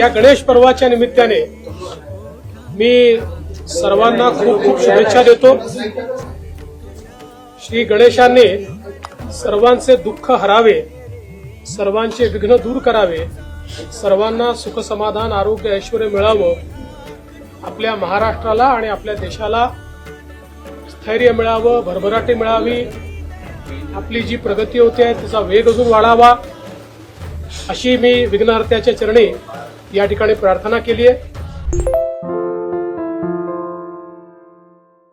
या गणेश पर्वाच्या निमित्ताने मी सर्वांना खूप खूप शुभेच्छा देतो. श्री गणेशाने सर्वांचे दुःख हरावे सर्वांचे विघ्न दूर करावे सर्वांना सुख समाधान आरोग्य ऐश्वर मिळावं आपल्या महाराष्ट्राला आणि आपल्या देशाला स्थैर्य मिळावं भरभराटी मिळावी. आपली जी प्रगती होते आहे तिचा वेग अजून वाढावा. अशी मी विघ्नहर्त्याच्या चरणी या ठिकाणी प्रार्थना के आहे